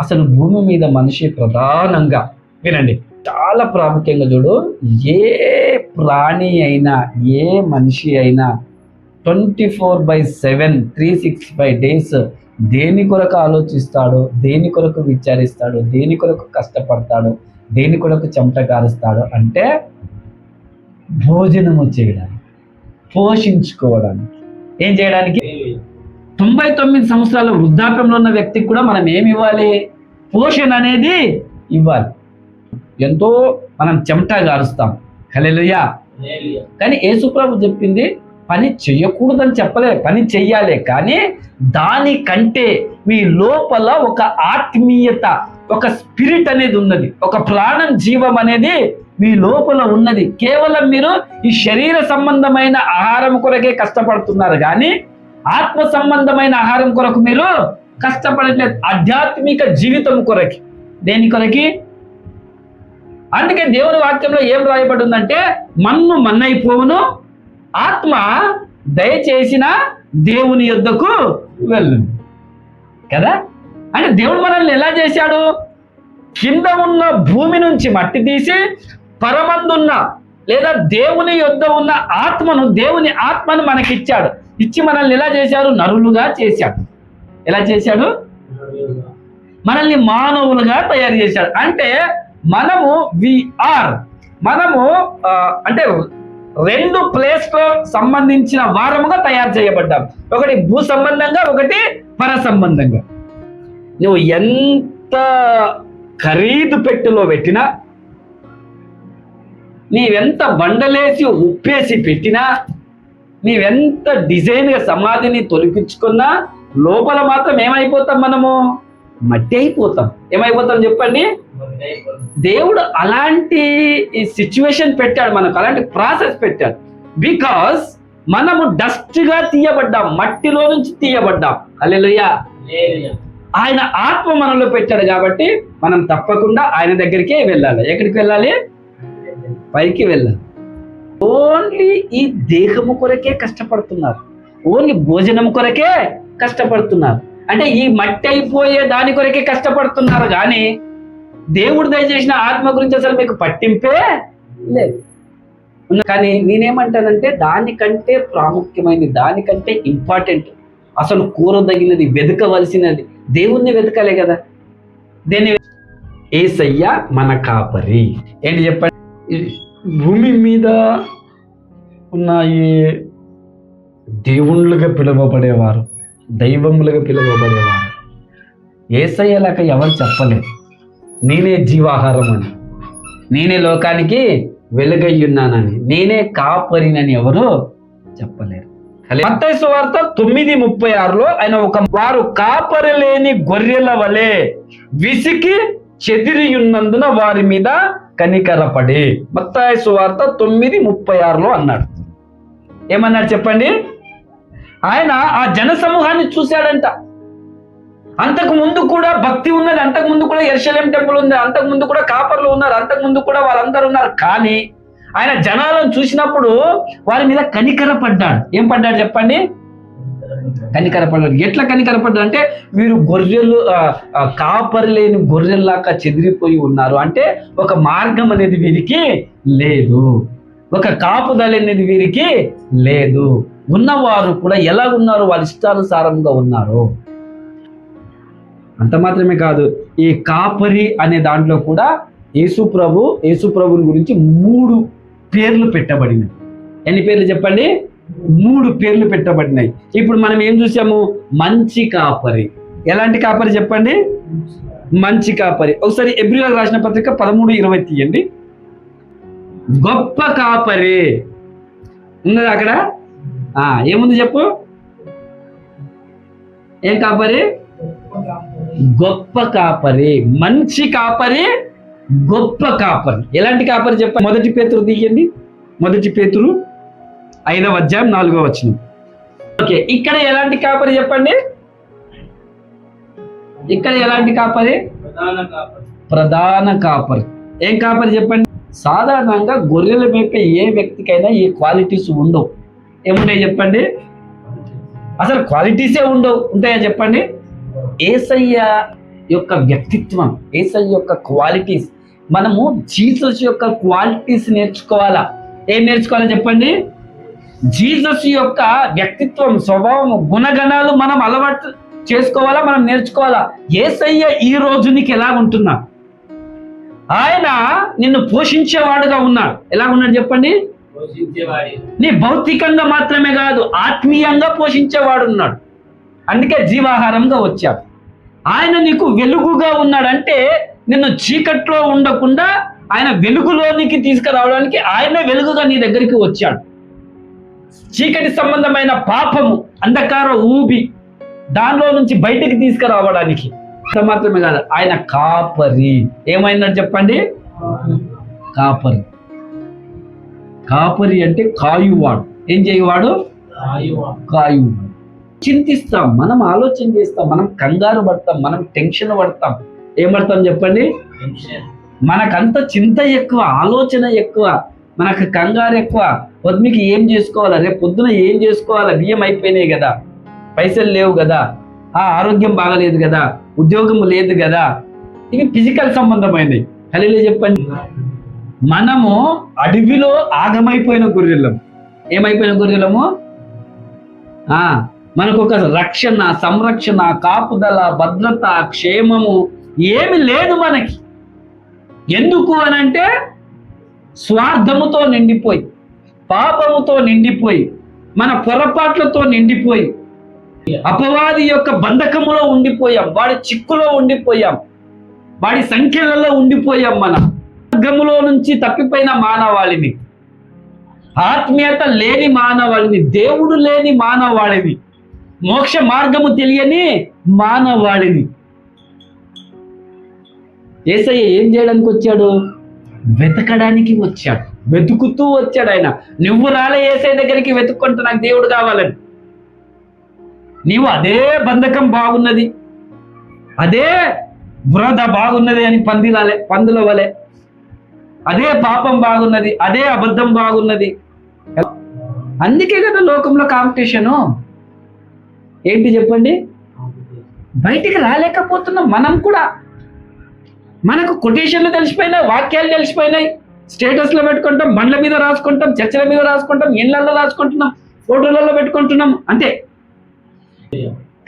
అసలు భూమి మీద మనిషి ప్రధానంగా వినండి చాలా ప్రాముఖ్యంగా చూడు ఏ ప్రాణి అయినా ఏ మనిషి అయినా twenty four by seven three sixty five days దేని కొరకు ఆలోచిస్తాడు దేని కొరకు విచారిస్తాడు దేని కొరకు కష్టపడతాడు దేని కొరకు చెమట కారుస్తాడు అంటే భోజనము చేయడానికి పోషించుకోవడానికి. ఏం చేయడానికి? తొంభై తొమ్మిది సంవత్సరాల వృద్ధాప్యంలో ఉన్న వ్యక్తికి కూడా మనం ఏమి ఇవ్వాలి? పోషణ అనేది ఇవ్వాలి. ఎంతో మనం చెమట గారుస్తాం. హల్లెలూయా. కానీ యేసుప్రభు చెప్పింది పని చెయ్యకూడదని చెప్పలే పని చెయ్యాలి కానీ దానికంటే మీ లోపల ఒక ఆత్మీయత ఒక స్పిరిట్ అనేది ఉన్నది. ఒక ప్రాణం జీవం అనేది మీ లోపల ఉన్నది. కేవలం మీరు ఈ శరీర సంబంధమైన ఆహారం కొరకే కష్టపడుతున్నారు కానీ ఆత్మ సంబంధమైన ఆహారం కొరకు మీరు కష్టపడట్లేదు. ఆధ్యాత్మిక జీవితం కొరకి. దేని కొరకి? అందుకే దేవుని వాక్యంలో ఏం రాయబడి ఉందంటే మన్ను మన్నైపోవును ఆత్మ దయచేసిన దేవుని యొద్దకు వెళ్ళు కదా? అంటే దేవుడు మనల్ని ఎలా చేశాడు? కింద ఉన్న భూమి నుంచి మట్టి తీసి పరమందున్న లేదా దేవుని యొద్ద ఉన్న ఆత్మను దేవుని ఆత్మను మనకిచ్చాడు. ఇచ్చి మనల్ని ఎలా చేశాడు? నరులుగా చేశాడు. ఎలా చేశాడు? మనల్ని మానవులుగా తయారు చేశాడు. అంటే మనము ఆర్ మనము అంటే రెండు ప్లేస్లో సంబంధించిన వారముగా తయారు చేయబడ్డాం. ఒకటి భూ సంబంధంగా ఒకటి పర సంబంధంగా. నువ్వు ఎంత ఖరీదు పెట్టెలో పెట్టినా నీవెంత బండలేసి ఉప్పేసి పెట్టినా నీవెంత డిజైన్గా సమాధిని తొలగించుకున్నా లోపల మాత్రం ఏమైపోతాం మనము? మట్టి అయిపోతాం. ఏమైపోతాం చెప్పండి? దేవుడు అలాంటి సిచ్యువేషన్ పెట్టాడు మనకు అలాంటి ప్రాసెస్ పెట్టాడు. బికాస్ మనము డస్ట్గా తీయబడ్డాం మట్టిలో నుంచి తీయబడ్డాం. అల్లెలుయ్యా ఆయన ఆత్మ మనలో పెట్టాడు కాబట్టి మనం తప్పకుండా ఆయన దగ్గరికే వెళ్ళాలి. ఎక్కడికి వెళ్ళాలి? పైకి వెళ్ళాలి. ఓన్లీ ఈ దేహము కొరకే కష్టపడుతున్నారు. ఓన్లీ భోజనం కొరకే కష్టపడుతున్నారు. అంటే ఈ మట్టి అయిపోయే దాని కొరకే కష్టపడుతున్నారు కానీ దేవుడు దయచేసిన ఆత్మ గురించి అసలు మీకు పట్టింపే లేదు. కానీ నేనేమంటానంటే దానికంటే ప్రాముఖ్యమైనది దానికంటే ఇంపార్టెంట్. అసలు కూరదగినది వెతకవలసినది దేవుణ్ణి వెతకాలే కదా. దేన్ని ఏసయ్య మన కాపరి. ఏంటి చెప్పండి? భూమి మీద ఉన్న ఈ దేవుళ్ళుగా పిలువబడేవారు దైవములుగా పిలువబడేవారు. ఏసయ్యలాక ఎవరు చెప్పలేదు. నేనే జీవాహారం అని నేనే లోకానికి వెలుగయ్యున్నానని నేనే కాపరినని ఎవరు చెప్పలేరు మత్తైసు వార్త తొమ్మిది ముప్పై ఆరులో ఆయన ఒక వారు కాపరి లేని గొర్రెల వలె విసికి చెదిరియున్నందున వారి మీద కనికరపడి. మత్తాయి సువార్త తొమ్మిది ముప్పై ఆరులో అన్నాడు. ఏమన్నాడు చెప్పండి? ఆయన ఆ జన సమూహాన్ని చూశాడంట. అంతకు ముందు కూడా భక్తి ఉన్నది అంతకు ముందు కూడా ఎర్షలేం టెంపుల్ ఉంది అంతకు ముందు కూడా కాపర్లు ఉన్నారు అంతకు ముందు కూడా వాళ్ళందరూ ఉన్నారు. కానీ ఆయన జనాలను చూసినప్పుడు వారి మీద కనికర పడ్డాడు ఏం పడ్డాడు చెప్పండి? కనికరపడ్డాడు ఎట్లా కనికరపడ్డాడు అంటే వీరు గొర్రెలు కాపరి లేని గొర్రెల్లాగా చెదిరిపోయి ఉన్నారు. అంటే ఒక మార్గం అనేది వీరికి లేదు. ఒక కాపుదల అనేది వీరికి లేదు. ఉన్నవారు కూడా ఎలా ఉన్నారు వాళ్ళ ఇష్టానుసారంగా ఉన్నారు. అంత మాత్రమే కాదు ఈ కాపరి అనే దాంట్లో కూడా యేసు ప్రభు యేసు ప్రభుని గురించి మూడు పేర్లు పెట్టబడినవి. ఎన్ని పేర్లు చెప్పండి? మూడు పేర్లు పెట్టబడినాయి. ఇప్పుడు మనం ఏం చూసాము? మంచి కాపరి. ఎలాంటి కాపరి చెప్పండి? మంచి కాపరి. ఒకసారి ఎబ్రిల్ రాసిన పత్రిక పదమూడు ఇరవై తీయండి. గొప్ప కాపరి. ఉన్నది అక్కడ? ఆ, ఏముంది చెప్పు? ఏం కాపరి? గొప్ప కాపరి. మంచి కాపరి గొప్ప కాపరి. ఎలాంటి కాపరి చెప్ప మొదటి పేతురు తీయండి. మొదటి పేతురు ఐదవ అధ్యాయం నాలుగవ వచనం. ఓకే ఇక్కడ ఎలాంటి కాపరి చెప్పండి? ఇక్కడ ఎలాంటి కాపరి? ప్రధాన కాపరి. ఏం కాపరి చెప్పండి? సాధారణంగా గొర్రెలు మేపే ఏ వ్యక్తికైనా ఈ క్వాలిటీస్ ఉండవు. ఏముంటాయి చెప్పండి? అసలు క్వాలిటీసే ఉండవు. ఉంటాయా చెప్పండి? ఏసయ్య యొక్క వ్యక్తిత్వం ఏసై యొక్క క్వాలిటీస్. మనము జీసస్ యొక్క క్వాలిటీస్ నేర్చుకోవాలా? ఏం నేర్చుకోవాలో చెప్పండి? జీసస్ యొక్క వ్యక్తిత్వం స్వభావం గుణగణాలు మనం అలవాటు చేసుకోవాలా మనం నేర్చుకోవాలా? ఏసయ్య ఈ రోజు నీకు ఎలా ఉంటున్నా ఆయన నిన్ను పోషించేవాడుగా ఉన్నాడు. ఎలా ఉన్నాడు చెప్పండి నీ భౌతికంగా మాత్రమే కాదు ఆత్మీయంగా పోషించేవాడు ఉన్నాడు అందుకే జీవాహారంగా వచ్చాడు. ఆయన నీకు వెలుగుగా ఉన్నాడంటే నిన్ను చీకట్లో ఉండకుండా ఆయన వెలుగులోనికి తీసుకురావడానికి ఆయనే వెలుగుగా నీ దగ్గరికి వచ్చాడు. చీకటి సంబంధమైన పాపము అంధకార ఊబి దానిలో నుంచి బయటికి తీసుకురావడానికి అంత మాత్రమే కాదు. ఆయన కాపరి. ఏమైనాడు చెప్పండి? కాపరి. కాపరి అంటే కాయువాడు. ఏం చేయవాడు? కాయువాడు. చింతిస్తాం మనం ఆలోచన చేస్తాం మనం కంగారు పడతాం మనం టెన్షన్ పడతాం. ఏం పడతాం చెప్పండి మనకంత చింత ఎక్కువ ఆలోచన ఎక్కువ మనకు కంగారు ఎక్కువ. పొద్దుకి ఏం చేసుకోవాలా? రేపు పొద్దున ఏం చేసుకోవాలా? బియ్యం అయిపోయినాయి కదా. పైసలు లేవు కదా. ఆ ఆరోగ్యం బాగలేదు కదా. ఉద్యోగం లేదు కదా. ఇవి ఫిజికల్ సంబంధమైనవి. కలిలే చెప్పండి. మనము అడవిలో ఆగమైపోయిన గొర్రెలం. ఏమైపోయిన గొర్రెలము? ఆ మనకు ఒక రక్షణ సంరక్షణ కాపుదల భద్రత క్షేమము ఏమి లేదు మనకి. ఎందుకు అనంటే స్వార్థముతో నిండిపోయి. పాపముతో నిండిపోయి మన పొరపాట్లతో నిండిపోయి అపవాది యొక్క బంధకములో ఉండిపోయాం. వాడి చిక్కులో ఉండిపోయాం. వాడి సంఖ్యలలో ఉండిపోయాం మనం. మార్గములో నుంచి తప్పిపోయిన మానవాళిని. ఆత్మీయత లేని మానవాళిని దేవుడు లేని మానవాళిని. మోక్ష మార్గము తెలియని మానవాళిని. ఏసయ్య ఏం చేయడానికి వచ్చాడు? వెతకడానికి వచ్చాడు. వెతుకుతూ వచ్చాడు ఆయన. నువ్వు రాలే ఏసై దగ్గరికి వెతుక్కుంటూ నాకు దేవుడు కావాలని. నీవు అదే బంధకం బాగున్నది. అదే బురద బాగున్నది అని పందిలాలే పందుల వలె. అదే పాపం బాగున్నది అదే అబద్ధం బాగున్నది. అందుకే కదా లోకంలో కాంపిటీషను. ఏంటి చెప్పండి? బయటికి రాలేకపోతున్నాం మనం కూడా. మనకు కొటేషన్లు తెలిసిపోయినాయి వాక్యాలు తెలిసిపోయినాయి. స్టేటస్లో పెట్టుకుంటాం బండ్ల మీద రాసుకుంటాం చర్చల మీద రాసుకుంటాం ఇళ్ళలో రాసుకుంటున్నాం ఫోటోలలో పెట్టుకుంటున్నాం అంతే.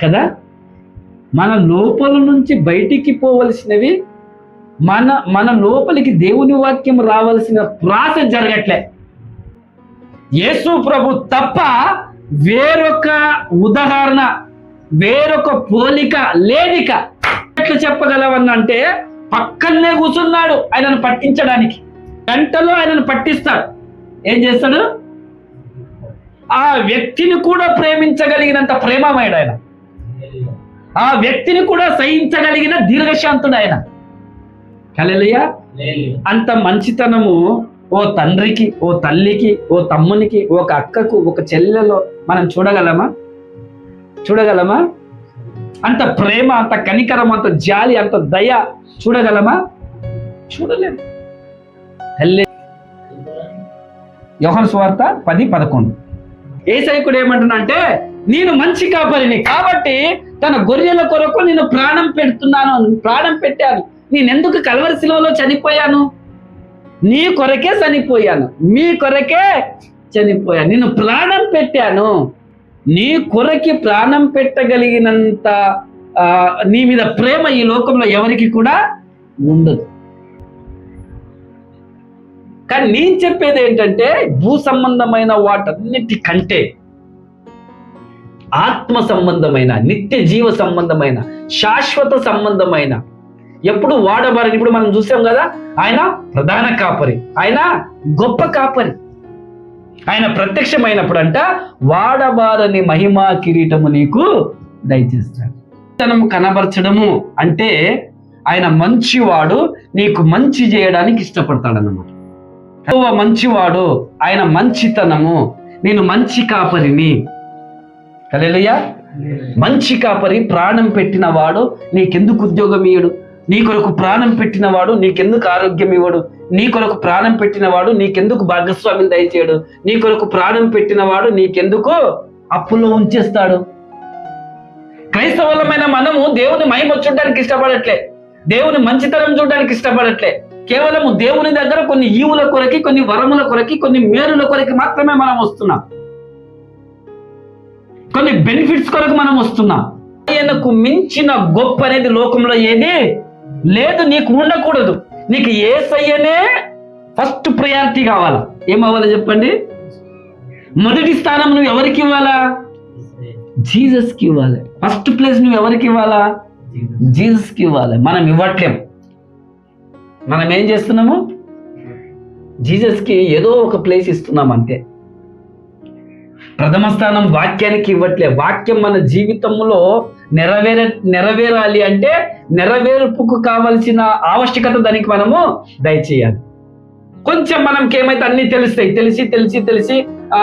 కదా? మన లోపల నుంచి బయటికి పోవలసినవి మన మన లోపలికి దేవుని వాక్యం రావాల్సిన ప్రాసెస్ జరగట్లే. యేసు ప్రభు తప్ప వేరొక ఉదాహరణ వేరొక పోలిక లేదిక ఎట్లా చెప్పగలవన్నంటే పక్కనే కూర్చున్నాడు ఆయనను పట్టించడానికి. గంటలో ఆయనను పట్టిస్తాడు. ఏం చేస్తాడు? ఆ వ్యక్తిని కూడా ప్రేమించగలిగినంత ప్రేమమయుడు ఆయన. ఆ వ్యక్తిని కూడా సహించగలిగిన దీర్ఘశాంతుడు ఆయన. కలెలుయా అంత మంచితనము ఓ తండ్రికి ఓ తల్లికి ఓ తమ్మునికి ఒక అక్కకు ఒక చెల్లెలో మనం చూడగలమా? చూడగలమా? అంత ప్రేమ అంత కనికరం అంత జాలి అంత దయ చూడగలమా? చూడలేము. తల్లి యోహన్ స్వార్త పది పదకొండు. ఏ సైకుడు అంటే నేను మంచి కాపరిని కాబట్టి తన గొర్రెల కొరకు నేను ప్రాణం పెడుతున్నాను ప్రాణం పెట్టాను. నేను ఎందుకు కలవరి చనిపోయాను? నీ కొరకే చనిపోయాను. మీ కొరకే చనిపోయాను. నేను ప్రాణం పెట్టాను. నీ కొరకి ప్రాణం పెట్టగలిగినంత ఆ, నీ మీద ప్రేమ ఈ లోకంలో ఎవరికి కూడా ఉండదు. కానీ నేను చెప్పేది ఏంటంటే భూ సంబంధమైన వాటన్నిటి కంటే ఆత్మ సంబంధమైన నిత్య జీవ సంబంధమైన శాశ్వత సంబంధమైన ఎప్పుడు వాడబారని ఇప్పుడు మనం చూసాం కదా ఆయన ప్రధాన కాపరి ఆయన గొప్ప కాపరి. ఆయన ప్రత్యక్షమైనప్పుడు అంట వాడబారని మహిమా కిరీటము నీకు దయచేస్తాడు. తనము కనబరచడము అంటే ఆయన మంచివాడు నీకు మంచి చేయడానికి ఇష్టపడతాడు అన్నమాట మంచివాడు. ఆయన మంచితనము. నేను మంచి కాపరిని. కలెలుయా మంచి కాపరి ప్రాణం పెట్టిన వాడు నీకెందుకు ఉద్యోగం ఇయ్యడు? నీ కొరకు ప్రాణం పెట్టిన వాడు నీకెందుకు ఆరోగ్యం ఇవ్వడు? నీ కొరకు ప్రాణం పెట్టిన వాడు నీకెందుకు భాగస్వామిని దయచేయడు? నీ కొరకు ప్రాణం పెట్టిన వాడు నీకెందుకు అప్పులో ఉంచేస్తాడు? క్రైస్తవులమైన మనము దేవుని మహిమ చూడడానికి ఇష్టపడట్లే. దేవుని మంచితనం చూడడానికి ఇష్టపడట్లే. కేవలము దేవుని దగ్గర కొన్ని ఈవుల కొరకి కొన్ని వరముల కొరకి కొన్ని మేలుల కొరకి మాత్రమే మనం వస్తున్నాం. కొన్ని బెనిఫిట్స్ కొరకు మనం వస్తున్నాం. ఆయనకు మించిన గొప్ప అనేది లోకంలో ఏది లేదు నీకు ఉండకూడదు. నీకు ఏసయ్యనే ఫస్ట్ ప్రయారిటీ కావాలా? ఏమవ్వాలో చెప్పండి? మొదటి స్థానం నువ్వు ఎవరికి ఇవ్వాలా? జీసస్కి ఇవ్వాలి. ఫస్ట్ ప్లేస్ నువ్వు ఎవరికి ఇవ్వాలా? జీసస్కి ఇవ్వాలి. మనం ఇవ్వట్లేం. మనం ఏం చేస్తున్నాము? జీజస్కి ఏదో ఒక ప్లేస్ ఇస్తున్నాం అంతే. ప్రథమ స్థానం వాక్యానికి ఇవ్వట్లే. వాక్యం మన జీవితంలో నెరవేర నెరవేరాలి అంటే నెరవేర్పుకు కావలసిన ఆవశ్యకత దానికి మనము దయచేయాలి. కొంచెం మనకి ఏమైతే అన్ని తెలుస్తాయి తెలిసి తెలిసి తెలిసి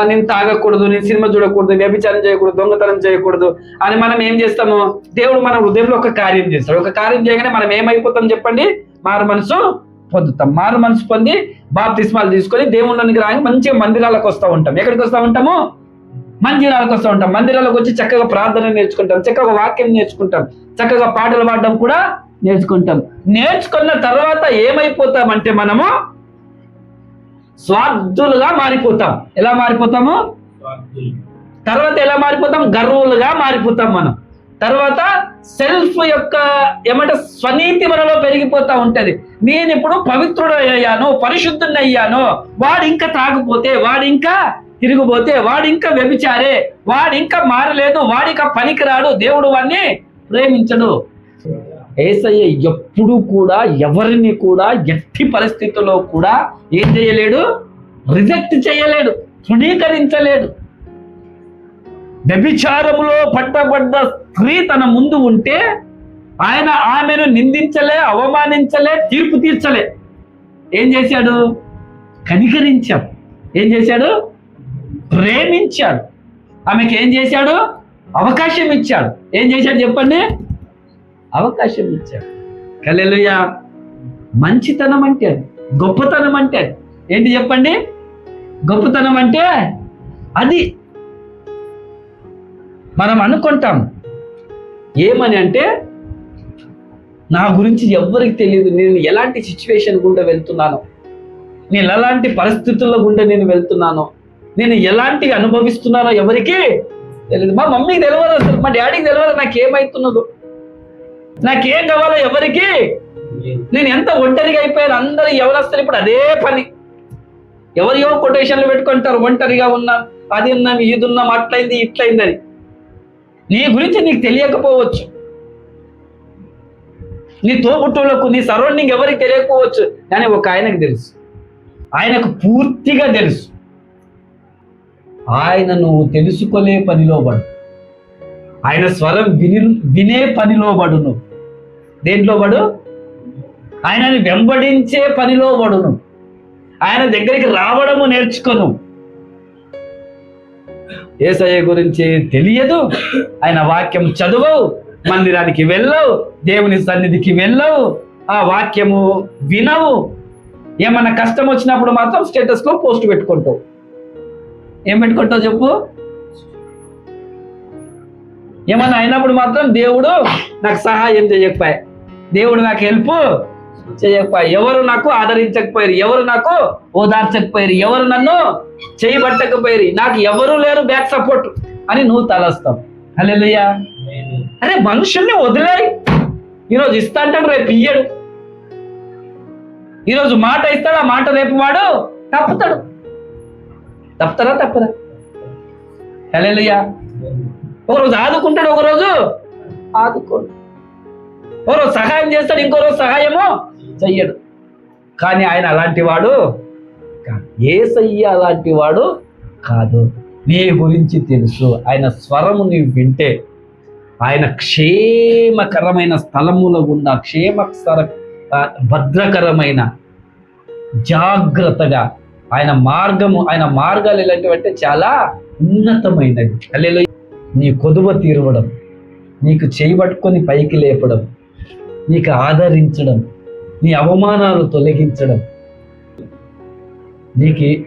నేను తాగకూడదు నేను సినిమా చూడకూడదు వ్యభిచారం చేయకూడదు దొంగతనం చేయకూడదు అని మనం ఏం చేస్తాము? దేవుడు మన హృదయంలో ఒక కార్యం చేస్తాడు. ఒక కార్యం చేయగానే మనం ఏమైపోతాం చెప్పండి? మారు మనసు పొందుతాం. మారు మనసు పొంది బాప్తిస్మాలు తీసుకొని దేవుళ్ళనికి రాని మంచిగా మందిరాలకు వస్తూ ఉంటాం. ఎక్కడికి వస్తూ ఉంటాము? మందిరాలకు వస్తూ ఉంటాం. మందిరాలకు వచ్చి చక్కగా ప్రార్థన నేర్చుకుంటాం. చక్కగా వాక్యం నేర్చుకుంటాం. చక్కగా పాటలు పాడడం కూడా నేర్చుకుంటాం. నేర్చుకున్న తర్వాత ఏమైపోతామంటే మనము? స్వార్థులుగా మారిపోతాం. ఎలా మారిపోతాము. తర్వాత ఎలా మారిపోతాం? గర్వులుగా మారిపోతాం మనం. తర్వాత సెల్ఫ్ యొక్క ఏమంటే స్వనీతి మనలో పెరిగిపోతా ఉంటది. నేను ఇప్పుడు పవిత్రుడు అయ్యాను పరిశుద్ధుని అయ్యాను వాడు ఇంకా తాగిపోతే వాడు ఇంకా తిరిగిపోతే వాడు ఇంకా వ్యభిచారే వాడు ఇంకా మారలేదు వాడిక పనికిరాడు. దేవుడు వాడిని ప్రేమించడు. ఏసయ్య ఎప్పుడు కూడా ఎవరిని కూడా ఎట్టి పరిస్థితుల్లో కూడా ఏం చేయలేడు? రిజెక్ట్ చేయలేడు తృణీకరించలేడు. వ్యభిచారములో పట్టబడ్డ స్త్రీ తన ముందు ఉంటే ఆయన ఆమెను నిందించలే అవమానించలే తీర్పు తీర్చలే. ఏం చేశాడు? కనికరించాడు. ఏం చేశాడు? ప్రేమించాడు. ఆమెకి ఏం చేశాడు? అవకాశం ఇచ్చాడు. ఏం చేశాడు చెప్పండి? అవకాశం ఇచ్చాడు. కలెలుయ మంచితనం అంటే గొప్పతనం అంటే ఏంటి చెప్పండి? గొప్పతనం అంటే అది. మనం అనుకుంటాం ఏమని అంటే నా గురించి ఎవ్వరికి తెలియదు నేను ఎలాంటి సిచ్యువేషన్ గుండా వెళ్తున్నాను నేను ఎలాంటి పరిస్థితుల్లో గుండా నేను వెళ్తున్నాను నేను ఎలాంటి అనుభవిస్తున్నానో ఎవరికి తెలియదు మా మమ్మీకి తెలియదు అసలు. మా డాడీకి తెలియదు నాకు ఏమవుతున్నదో నాకేం కావాలో ఎవరికి నేను ఎంత ఒంటరిగా అయిపోయాను అందరు ఎవరొస్తారు ఇప్పుడు అదే పని. ఎవరియో కొటేషన్లు పెట్టుకుంటారు? ఒంటరిగా ఉన్నాం అది ఉన్నాం ఇది ఉన్నాం అట్లయింది ఇట్లయింది అని. నీ గురించి నీకు తెలియకపోవచ్చు. నీ తోబుట్టువులకు నీ సరౌండింగ్ ఎవరికి తెలియకపోవచ్చు. కానీ ఒక ఆయనకు తెలుసు. ఆయనకు పూర్తిగా తెలుసు. ఆయన నువ్వు తెలుసుకునే పనిలో పడు. ఆయన స్వరం విని వినే పనిలో పడు నువ్వు దేంట్లో పడు? ఆయనని వెంబడించే పనిలో పడును. ఆయన దగ్గరికి రావడము నేర్చుకోను. ఏసయ్య గురించి తెలియదు. ఆయన వాక్యం చదువు మందిరానికి వెళ్ళవు దేవుని సన్నిధికి వెళ్ళవు. ఆ వాక్యము వినవు. ఏమన్నా కష్టం వచ్చినప్పుడు మాత్రం స్టేటస్లో పోస్ట్ పెట్టుకుంటావు. ఏం పెట్టుకుంటావు చెప్పు? ఏమన్నా అయినప్పుడు మాత్రం దేవుడు నాకు సహాయం చేయకపోయా. దేవుడు నాకు హెల్ప్ చేయకపోయా ఎవరు నాకు ఆదరించకపోయారు ఎవరు నాకు ఓదార్చకపోయారు ఎవరు నన్ను చేయబట్టకపోయారు నాకు ఎవరు లేరు బ్యాక్ సపోర్ట్ అని నువ్వు తలస్తావు. హల్లెలూయా. అరే మనుషుల్ని వదిలేయి. ఈరోజు ఇస్తా అంటాడు రేపు ఇయ్యడు. ఈరోజు మాట ఇస్తాడు ఆ మాట రేపు వాడు తప్పుతాడు. తప్పుతారా తప్పరా? హల్లెలూయా. ఒకరోజు ఆదుకుంటాడు ఒకరోజు ఆదుకోడు. ఒకరోజు సహాయం చేస్తాడు ఇంకో చెయ్యడు. కానీ ఆయన అలాంటి వాడు ఏసయ్య అలాంటి వాడు కాదు. నీ గురించి తెలుసు. ఆయన స్వరము నీవు వింటే. ఆయన క్షేమకరమైన స్థలముల గుండా క్షేమకర భద్రకరమైన జాగ్రత్తగా ఆయన మార్గము ఆయన మార్గాలు ఎలాంటివంటే చాలా ఉన్నతమైనవి. అల్లెలు నీ కొదువ తీరవడం నీకు చేయబట్టుకొని పైకి లేపడం నీకు ఆదరించడం నీ అవమానాలు తొలగించడం. నీకు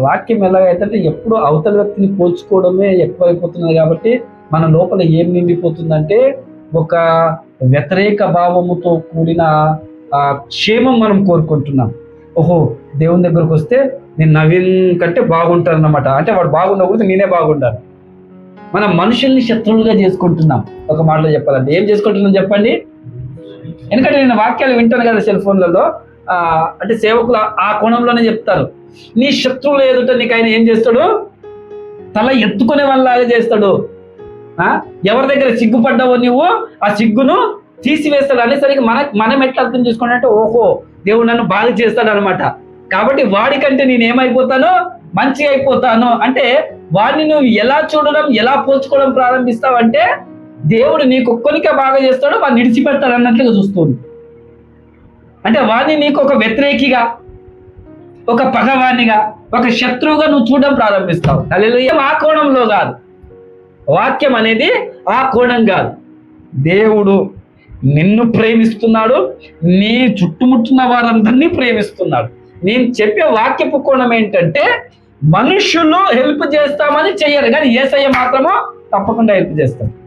వాక్యం ఎలాగైతే ఎప్పుడు అవతల వ్యక్తిని పోల్చుకోవడమే ఎక్కువైపోతున్నది కాబట్టి మన లోపల ఏం నిండిపోతుందంటే ఒక వ్యతిరేక భావముతో కూడిన ఆ క్షేమం మనం కోరుకుంటున్నాం. ఓహో దేవుని దగ్గరకు వస్తే నేను నవీన్ కంటే బాగుంటాను అన్నమాట అంటే వాడు బాగుండకూడదు నేనే బాగుంటాను మనం మనుషుల్ని శత్రువులుగా చేసుకుంటున్నాం. ఒక మాటలో చెప్పాలంటే. ఏం చేసుకుంటున్నాం చెప్పండి? ఎందుకంటే నేను వాక్యాలు వింటాను కదా సెల్ ఫోన్లలో అంటే సేవకులు ఆ- కోణంలోనే చెప్తారు. నీ శత్రువులు ఎదుట నీకు ఆయన ఏం చేస్తాడు? తల ఎత్తుకునే వాళ్ళలాగా చేస్తాడు. ఎవరి దగ్గర సిగ్గుపడ్డావో నువ్వు ఆ సిగ్గును తీసివేస్తాడు. అనేసరికి మన మనం ఎట్లా అర్థం చేసుకున్నట్టే ఓహో దేవుడు నన్ను బాగా చేస్తాడు అనమాట కాబట్టి వాడికంటే నేను ఏమైపోతాను మంచిగా అయిపోతాను. అంటే వాడిని నువ్వు ఎలా చూడడం ఎలా పోల్చుకోవడం ప్రారంభిస్తావు అంటే దేవుడు నీకు ఒక్కనికే బాగా చేస్తాడు వాడిని విడిచిపెడతాడు అన్నట్లుగా చూస్తుంది. అంటే వాడిని నీకు ఒక వ్యతిరేకిగా ఒక పగవానిగా ఒక శత్రువుగా నువ్వు చూడడం ప్రారంభిస్తావు. హల్లెలూయా. ఆ కోణంలో కాదు. వాక్యం అనేది ఆ కోణం కాదు. దేవుడు నిన్ను ప్రేమిస్తున్నాడు నీ చుట్టుముట్టున్న వారందరినీ ప్రేమిస్తున్నాడు. నేను చెప్పే వాక్యపు కోణం ఏంటంటే మనుషులు హెల్ప్ చేస్తామని చెయ్యరు కానీ ఏసయ్య మాత్రమో తప్పకుండా హెల్ప్ చేస్తాడు.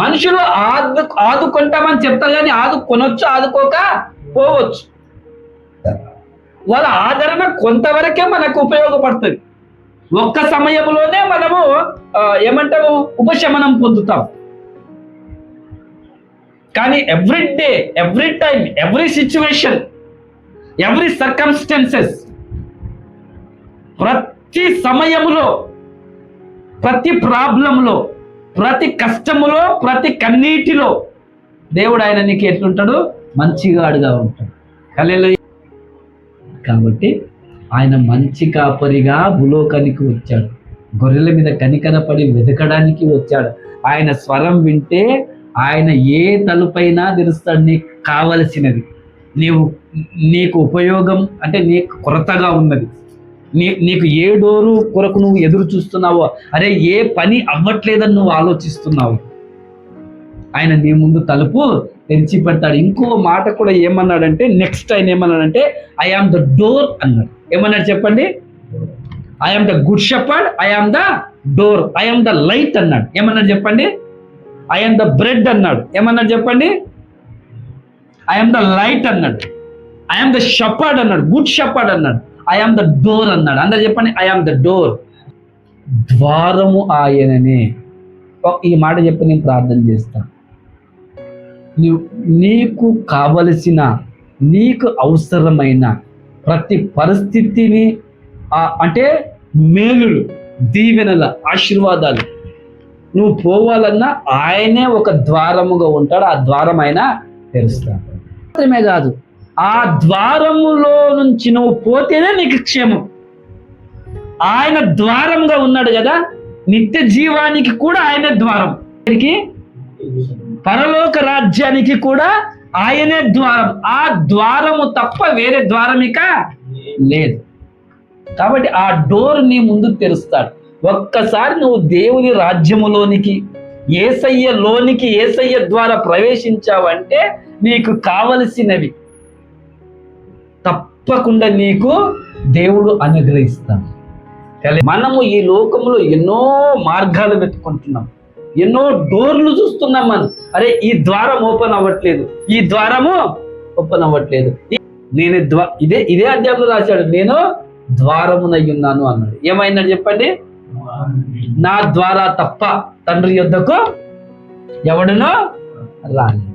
మనుషులు ఆదు ఆదుకుంటామని చెప్తారు కానీ ఆదుకొనొచ్చు ఆదుకోక పోవచ్చు. వాళ్ళ ఆదరణ కొంతవరకే మనకు ఉపయోగపడుతుంది. ఒక్క సమయంలోనే మనము ఏమంటాము ఉపశమనం పొందుతాం. కానీ every day every time every situation every circumstances ప్రతి సమయంలో ప్రతి ప్రాబ్లంలో ప్రతి కష్టములో ప్రతి కన్నీటిలో దేవుడు ఆయన నీకు ఎట్లుంటాడు? మంచిగాడుగా ఉంటాడు. హల్లెలూయా. కాబట్టి ఆయన మంచి కాపరిగా భూలోకానికి వచ్చాడు. గొర్రెల మీద కనికరపడి వెతకడానికి వచ్చాడు. ఆయన స్వరం వింటే ఆయన ఏ తలుపైనా తెరుస్తాడు నీకు కావలసినది. నీవు నీకు ఉపయోగం అంటే నీకు కొరతగా ఉన్నది. నీ నీకు ఏ డోరు కొరకు నువ్వు ఎదురు చూస్తున్నావో అరే ఏ పని అవ్వట్లేదని నువ్వు ఆలోచిస్తున్నావు. ఆయన నీ ముందు తలుపు తెరిచి పెడతాడు ఇంకో మాట కూడా ఏమన్నాడంటే నెక్స్ట్ ఆయన ఏమన్నాడంటే ఐ ఆమ్ ద డోర్ అన్నాడు. ఏమన్నాడు చెప్పండి? I am the good shepherd I am the door I am the light అన్నాడు. ఏమన్నాడు చెప్పండి? ఐ ఆమ్ ద బ్రెడ్ అన్నాడు. ఏమన్నాడు చెప్పండి? ఐ ఆమ్ ద లైట్ అన్నాడు. ఐ ఆమ్ ద షపర్డ్ అన్నాడు. గుడ్ షపర్డ్ అన్నాడు. ఐ ఆమ్ ద డోర్ అన్నాడు. అందరు చెప్పండి ఐ ఆమ్ ద డోర్ ద్వారము ఆయననే. ఈ మాట చెప్పి నేను ప్రార్థన చేస్తాను నీకు కావలసిన నీకు అవసరమైన ప్రతి పరిస్థితిని అంటే మేలులు దీవెనల ఆశీర్వాదాలు. నువ్వు పోవాలన్నా ఆయనే ఒక ద్వారముగా ఉంటాడు ఆ ద్వారం అయినా తెరుస్తాడు. మాత్రమే కాదు ఆ ద్వారములో నుంచి నువ్వు పోతేనే నీకు క్షేమం. ఆయన ద్వారంగా ఉన్నాడు కదా నిత్య జీవానికి కూడా ఆయన ద్వారం. ఇక్కడికి పరలోక రాజ్యానికి కూడా ఆయనే ద్వారం. ఆ ద్వారము తప్ప వేరే ద్వారం ఇక లేదు. కాబట్టి ఆ డోర్ నీ ముందు తెరుస్తాడు. ఒక్కసారి నువ్వు దేవుని రాజ్యములోనికి ఏసయ్య లోనికి ఏసయ్య ద్వారా ప్రవేశించావంటే నీకు కావలసినవి తప్పకుండా నీకు దేవుడు అనుగ్రహిస్తాడు. మనము ఈ లోకంలో ఎన్నో మార్గాలు వెతుకుంటున్నాం ఎన్నో డోర్లు చూస్తున్నాం మనం. అరే ఈ ద్వారం ఓపెన్ అవ్వట్లేదు. ఈ ద్వారము ఓపెన్ అవ్వట్లేదు. నేను ద్వా ఇదే ఇదే అధ్యాయంలో రాశాడు. నేను ద్వారమునై ఉన్నాను అన్నాడు. ఏమైనాడు చెప్పండి? నా ద్వారా తప్ప తండ్రి యొద్దకు ఎవడునో రాని